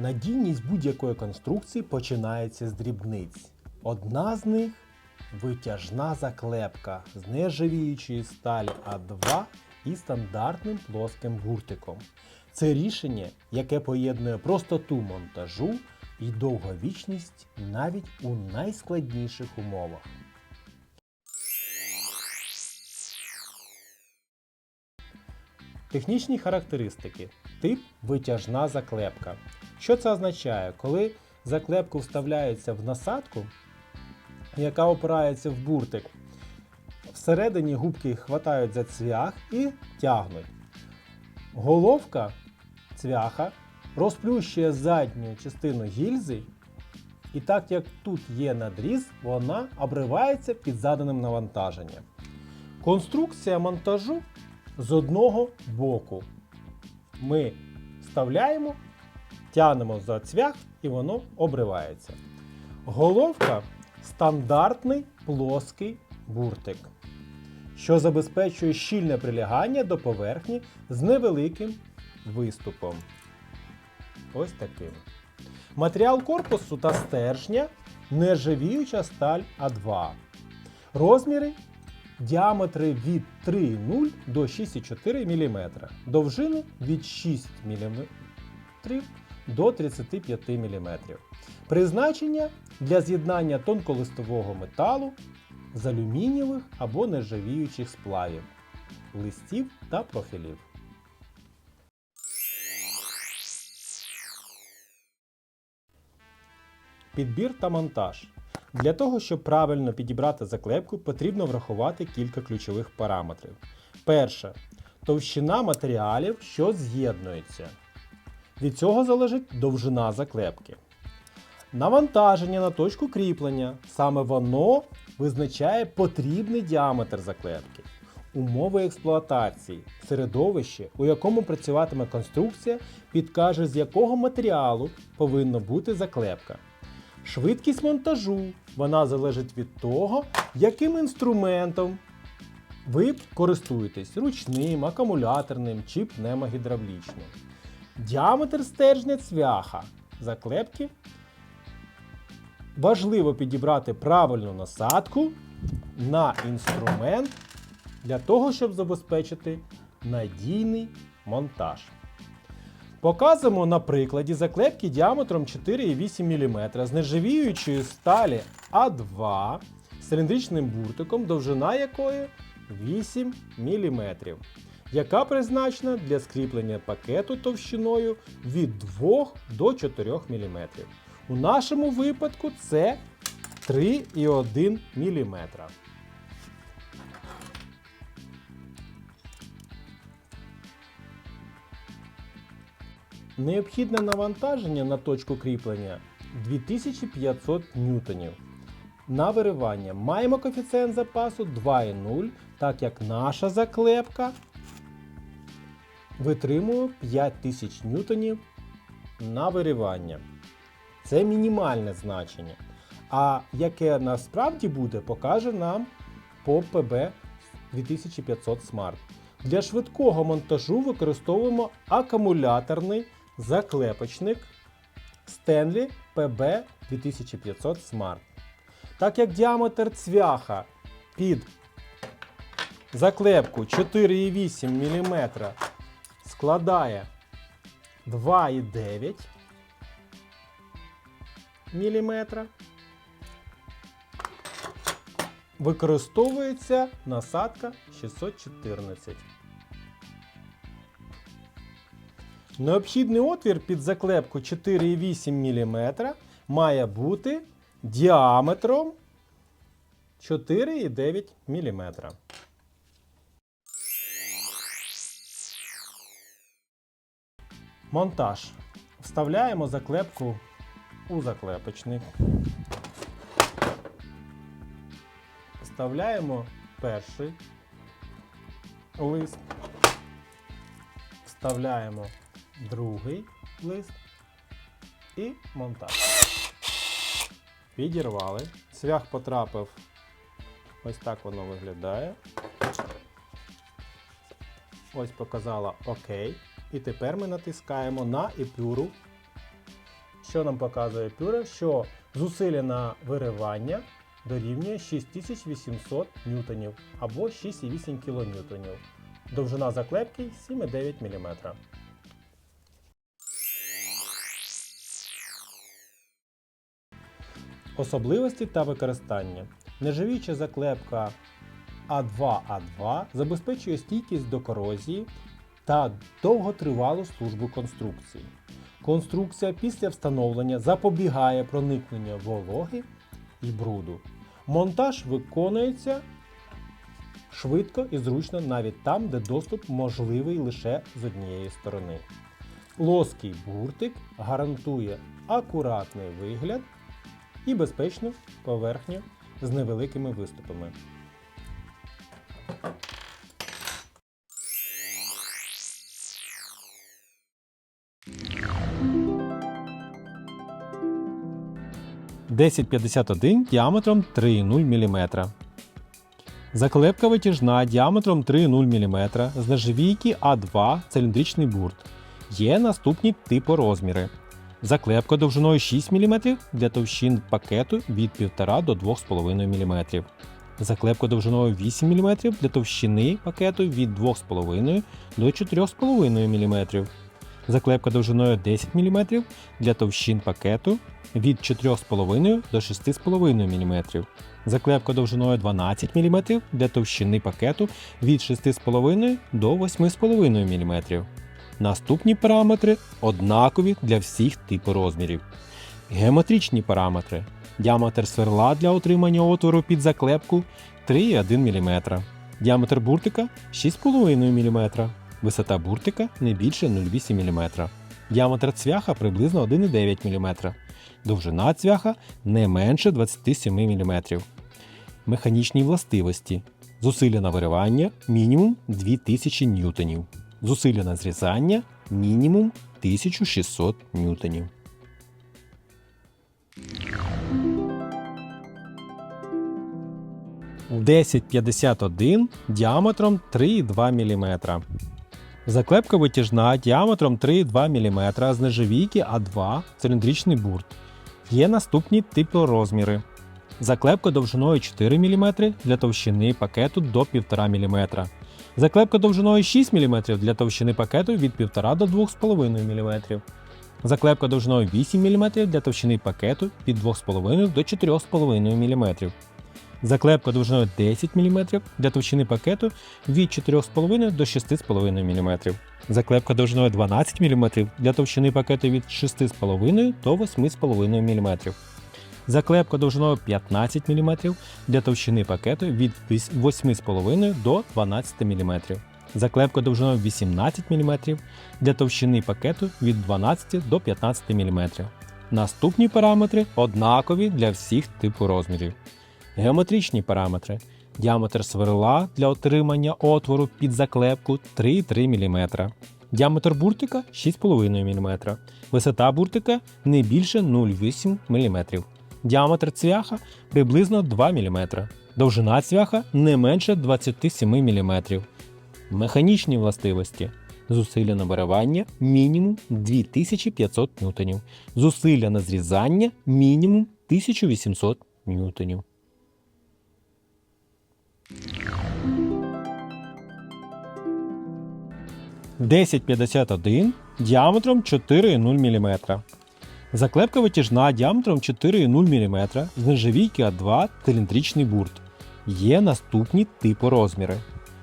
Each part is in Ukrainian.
Надійність будь-якої конструкції починається з дрібниць. Одна з них витяжна заклепка з нержавіючої сталі А2 і стандартним плоским гуртиком. Це рішення, яке поєднує простоту монтажу і довговічність навіть у найскладніших умовах. Технічні характеристики. Тип витяжна заклепка. Що це означає? Коли заклепку вставляється в насадку, яка опирається в буртик, всередині губки хватають за цвях і тягнуть. Головка цвяха розплющує задню частину гільзи, і так як тут є надріз, вона обривається під заданим навантаженням. Конструкція монтажу з одного боку. Ми вставляємо, тягнемо за цвях і воно обривається. Головка стандартний плоский буртик, що забезпечує щільне прилягання до поверхні з невеликим виступом. Ось таким. Матеріал корпусу та стержня нержавіюча сталь А2. Розміри діаметри від 3,0 до 6,4 мм, довжини від 6 мм до 35 мм. Призначення для з'єднання тонколистового металу з алюмінієвих або нержавіючих сплавів, листів та профілів. Підбір та монтаж. Для того, щоб правильно підібрати заклепку, потрібно врахувати кілька ключових параметрів. Перше товщина матеріалів, що з'єднуються. Від цього залежить довжина заклепки. Навантаження на точку кріплення. Саме воно визначає потрібний діаметр заклепки. Умови експлуатації. Середовище, у якому працюватиме конструкція, підкаже, з якого матеріалу повинна бути заклепка. Швидкість монтажу. Вона залежить від того, яким інструментом ви користуєтесь ручним, акумуляторним чи пневмогідравлічним. Діаметр стержня цвяха заклепки. Важливо підібрати правильну насадку на інструмент для того, щоб забезпечити надійний монтаж. Показуємо на прикладі заклепки діаметром 4,8 мм з нержавіючої сталі А2 з циліндричним буртиком, довжина якої 8 мм, яка призначена для скріплення пакету товщиною від 2 до 4 мм. У нашому випадку це 3,1 мм. Необхідне навантаження на точку кріплення 2500 ньютонів. На виривання маємо коефіцієнт запасу 2,0, так як наша заклепка витримує 5000 ньютонів на виривання. Це мінімальне значення. А яке насправді буде, покаже нам по ПБ 2500 Smart. Для швидкого монтажу використовуємо акумуляторний заклепочник Stanley PB 2500 Smart. Так як діаметр цвяха під заклепку 4,8 мм складає 2,9 мм, використовується насадка 614. Необхідний отвір під заклепку 4,8 мм має бути діаметром 4,9 мм. Монтаж. Вставляємо заклепку у заклепочник. Вставляємо перший лист. Вставляємо другий лист і монтаж. Підірвали. Цвях потрапив. Ось так воно виглядає. Ось показала ОК. І тепер ми натискаємо на епюру що нам показує пюре, що зусилля на виривання дорівнює 6800 ньютонів або 6,8 кН. Довжина заклепки 7,9 мм. Особливості та використання. Нержавіюча заклепка А2А2 забезпечує стійкість до корозії та довготривалу службу конструкції. Конструкція після встановлення запобігає проникненню вологи і бруду. Монтаж виконується швидко і зручно навіть там, де доступ можливий лише з однієї сторони. Плоский буртик гарантує акуратний вигляд і безпечну поверхню з невеликими виступами. «1051» діаметром 3,0 мм. Заклепка витяжна діаметром 3,0 мм з нержавійки А2 циліндричний бурт. Є наступні типорозміри. Заклепка довжиною 6 мм для товщин пакету від 1,5 до 2,5 мм. Заклепка довжиною 8 мм для товщини пакету від 2,5 до 4,5 мм. Заклепка довжиною 10 мм для товщин пакету від 4,5 до 6,5 мм. Заклепка довжиною 12 мм для товщини пакету від 6,5 до 8,5 мм. Наступні параметри однакові для всіх типу розмірів. Геометричні параметри. Діаметр сверла для отримання отвору під заклепку 3,1 мм. Діаметр буртика 6,5 мм. Висота буртика не більше 0,8 мм. Діаметр цвяха приблизно 1,9 мм. Довжина цвяха не менше 27 мм. Механічні властивості. Зусилля на виривання мінімум 2000 ньютонів. Зусилля на зрізання мінімум 1600 ньютонів. «1051» діаметром 3,2 мм. Заклепка витяжна діаметром 3,2 мм з нержавійки А2 циліндричний бурт. Є наступні типи. Заклепка довжиною 4 мм для товщини пакету до 1,5 мм. Заклепка довжиною 6 мм для товщини пакету від 1,5 до 2,5 мм. Заклепка довжиною 8 мм для товщини пакету від 2,5 до 4,5 мм. Заклепка довжиною 10 мм для товщини пакету від 4,5 до 6,5 мм. Заклепка довжиною 12 мм для товщини пакету від 6,5 до 8,5 мм. Заклепка довжиною 15 мм для товщини пакету від 8,5 до 12 мм. Заклепка довжиною 18 мм для товщини пакету від 12 до 15 мм. Наступні параметри однакові для всіх типу розмірів. Геометричні параметри. Діаметр сверла для отримання отвору під заклепку 3,3 мм. Діаметр буртика 6,5 мм. Висота буртика не більше 0,8 мм. Діаметр цвяха приблизно 2 мм. Довжина цвяха не менше 27 мм. Механічні властивості. Зусилля на виривання мінімум 2500 ньютонів. Зусилля на зрізання мінімум 1800 ньютонів. «1051» діаметром 4,0 мм. Заклепка витяжна діаметром 4,0 мм з нержавійки А2 циліндричний бурт. Є наступні типу розміри.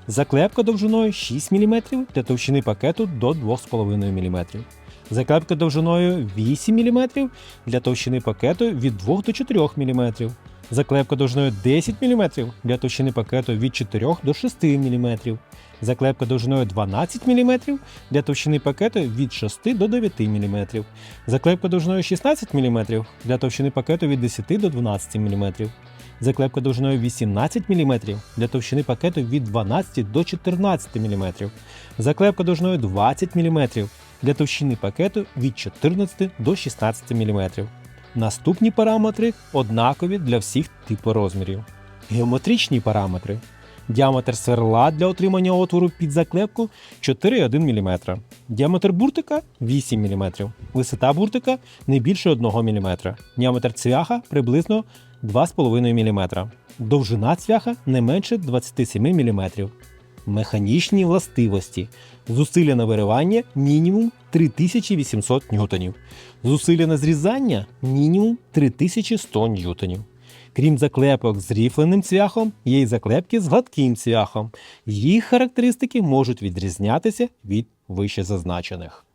Заклепка довжиною 6 мм для товщини пакету до 2,5 мм. Заклепка довжиною 8 мм для товщини пакету від 2 до 4 мм. Заклепка довжиною 10 мм для товщини пакету від 4 до 6 мм. Заклепка довжиною 12 мм для товщини пакету від 6 до 9 мм. Заклепка довжиною 16 мм для товщини пакету від 10 до 12 мм. Заклепка довжиною 18 мм для товщини пакету від 12 до 14 мм. Заклепка довжиною 20 мм для товщини пакету від 14 до 16 мм. Наступні параметри однакові для всіх типу розмірів. Геометричні параметри. Діаметр сверла для отримання отвору під заклепку 4,1 мм. Діаметр буртика 8 мм. Висота буртика не більше 1 мм. Діаметр цвяха приблизно 2,5 мм. Довжина цвяха не менше 27 мм. Механічні властивості. Зусилля на виривання мінімум 3800 ньютонів. Зусилля на зрізання мінімум 3100 ньютонів. Крім заклепок з ріфленим цвяхом, є й заклепки з гладким цвяхом. Їх характеристики можуть відрізнятися від вищезазначених.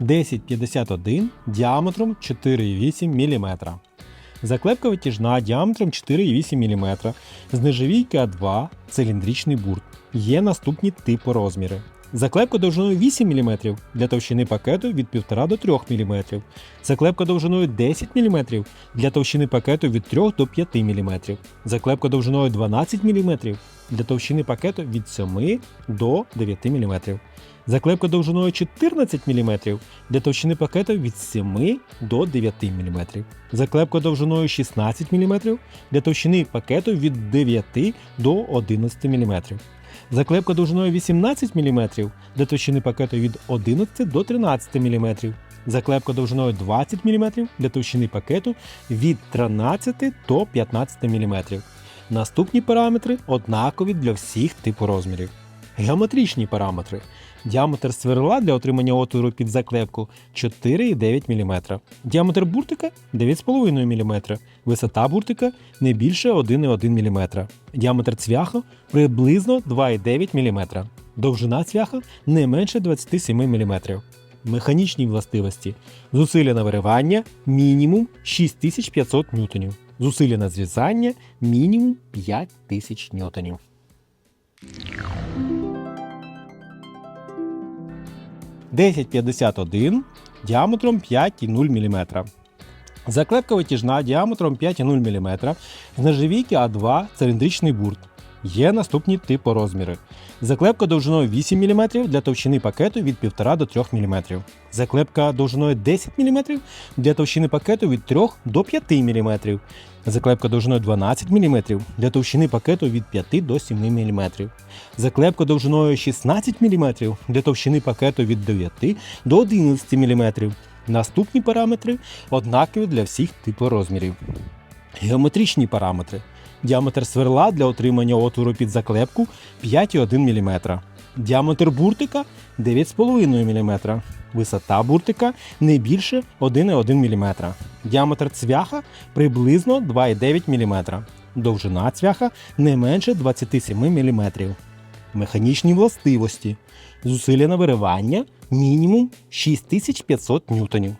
«1051» діаметром 4,8 мм. Заклепка витяжна діаметром 4,8 мм. З нержавійки А2 циліндричний бурт. Є наступні типи розміри. Заклепка довжиною 8 мм для товщини пакету від 1,5 до 3 мм. Заклепка довжиною 10 мм для товщини пакету від 3 до 5 мм. Заклепка довжиною 12 мм для товщини пакету від 7 до 9 мм. Заклепка довжиною 14 мм для товщини пакету від 7 до 9 мм. Заклепка довжиною 16 мм для товщини пакету від 9 до 11 мм. Заклепка довжиною 18 мм для товщини пакету від 11 до 13 мм. Заклепка довжиною 20 мм для товщини пакету від 13 до 15 мм. Наступні параметри однакові для всіх типу розмірів. Геометричні параметри. Діаметр сверла для отримання отвору під заклепку 4,9 мм. Діаметр буртика 9,5 мм. Висота буртика не більше 1,1 мм. Діаметр цвяха приблизно 2,9 мм. Довжина цвяха не менше 27 мм. Механічні властивості. Зусилля на виривання мінімум 6500 ньютонів. Зусилля на зрізання мінімум 5000 ньютонів. «1051» діаметром 5,0 мм. Заклепка витяжна діаметром 5,0 мм. З нержавійки А2 циліндричний бурт. Є наступні типи розміри. Заклепка довжиною 8 мм для товщини пакету від 1,5 до 3 мм. Заклепка довжиною 10 мм для товщини пакету від 3 до 5 мм. Заклепка довжиною 12 мм для товщини пакету від 5 до 7 мм. Заклепка довжиною 16 мм для товщини пакету від 9 до 11 мм. Наступні параметри однакові для всіх типів розмірів. Геометричні параметри. Діаметр сверла для отримання отвору під заклепку 5,1 мм. Діаметр буртика 9,5 мм. Висота буртика не більше 1,1 мм. Діаметр цвяха приблизно 2,9 мм. Довжина цвяха не менше 27 мм. Механічні властивості. Зусилля на виривання мінімум 6500 ньютонів.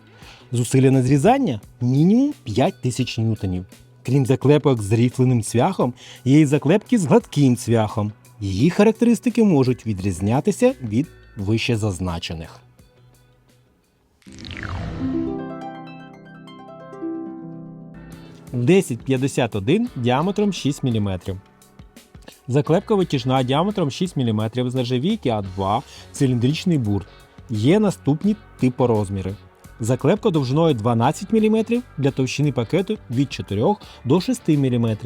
Зусилля на зрізання мінімум 5000 ньютонів. Крім заклепок з ріфленим цвяхом, є й заклепки з гладким цвяхом. Її характеристики можуть відрізнятися від вищезазначених. «1051» діаметром 6 мм. Заклепка витяжна діаметром 6 мм з нержавійки А2 циліндричний бурт. Є наступні типи розміри. Заклепка довжиною 12 мм для товщини пакету від 4 до 6 мм.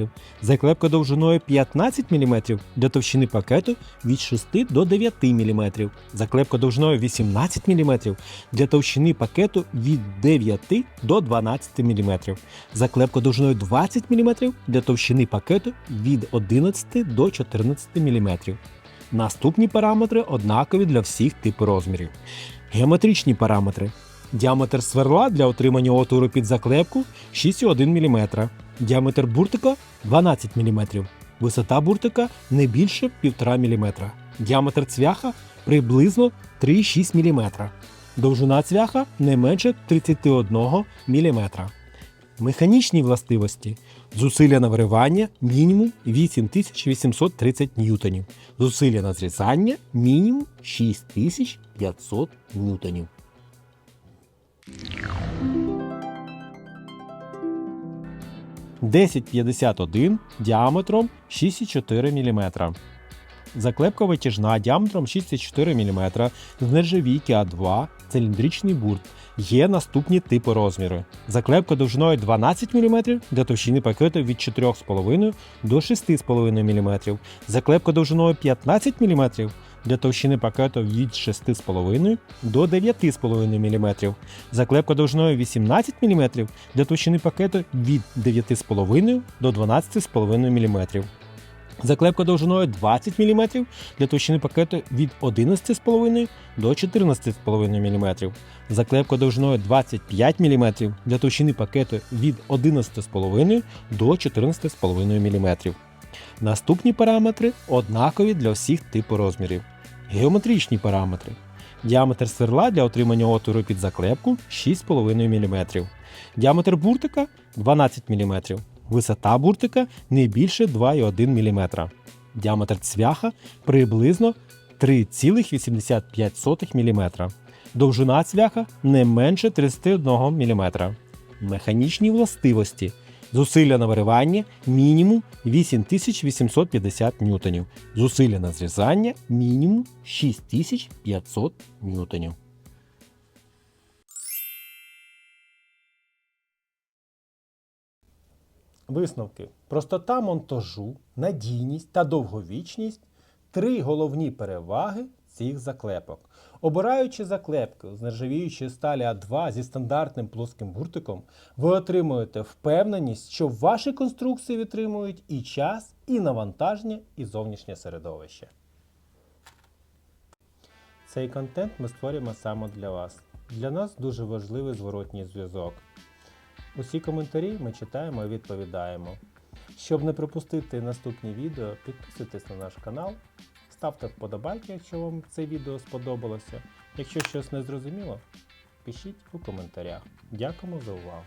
Заклепка довжиною 15 мм для товщини пакету від 6 до 9 мм. Заклепка довжиною 18 мм для товщини пакету від 9 до 12 мм. Заклепка довжиною 20 мм для товщини пакету від 11 до 14 мм. Наступні параметри однакові для всіх типів розмірів. Геометричні параметри. Діаметр сверла для отримання отвору під заклепку 6,1 мм. Діаметр буртика 12 мм. Висота буртика не більше 1,5 мм. Діаметр цвяха приблизно 3,6 мм. Довжина цвяха не менше 31 мм. Механічні властивості. Зусилля на виривання мінімум 8830 ньютонів. Зусилля на зрізання мінімум 6500 ньютонів. «1051» діаметром 6,4 мм. Заклепка витяжна діаметром 6,4 мм з нержавійки А2, циліндричний бурт. Є наступні типи розміри. Заклепка довжиною 12 мм для товщини пакету від 4,5 до 6,5 мм. Заклепка довжиною 15 мм для товщини пакету від 6,5 до 9,5 мм. Заклепка довжиною 18 мм для товщини пакету від 9,5 до 12,5 мм. Заклепка довжиною 20 мм для товщини пакету від 11,5 до 14,5 мм. Заклепка довжиною 25 мм для товщини пакету від 11,5 до 14,5 мм. Наступні параметри однакові для всіх типу розмірів. Геометричні параметри. Діаметр сверла для отримання отвору під заклепку 6,5 мм. Діаметр буртика 12 мм. Висота буртика не більше 2,1 мм. Діаметр цвяха приблизно 3,85 мм. Довжина цвяха не менше 31 мм. Механічні властивості. Зусилля на виривання мінімум 8850 ньютонів. Зусилля на зрізання мінімум 6500 ньютонів. Висновки. Простота монтажу, надійність та довговічність три головні переваги цих заклепок. Обираючи заклепки з нержавіючої сталі А2 зі стандартним плоским буртиком, ви отримуєте впевненість, що ваші конструкції витримують і час, і навантаження, і зовнішнє середовище. Цей контент ми створюємо саме для вас. Для нас дуже важливий зворотній зв'язок. Усі коментарі ми читаємо і відповідаємо. Щоб не пропустити наступні відео, підписуйтесь на наш канал, ставте вподобайки, якщо вам це відео сподобалося. Якщо щось не зрозуміло, пишіть у коментарях. Дякуємо за увагу!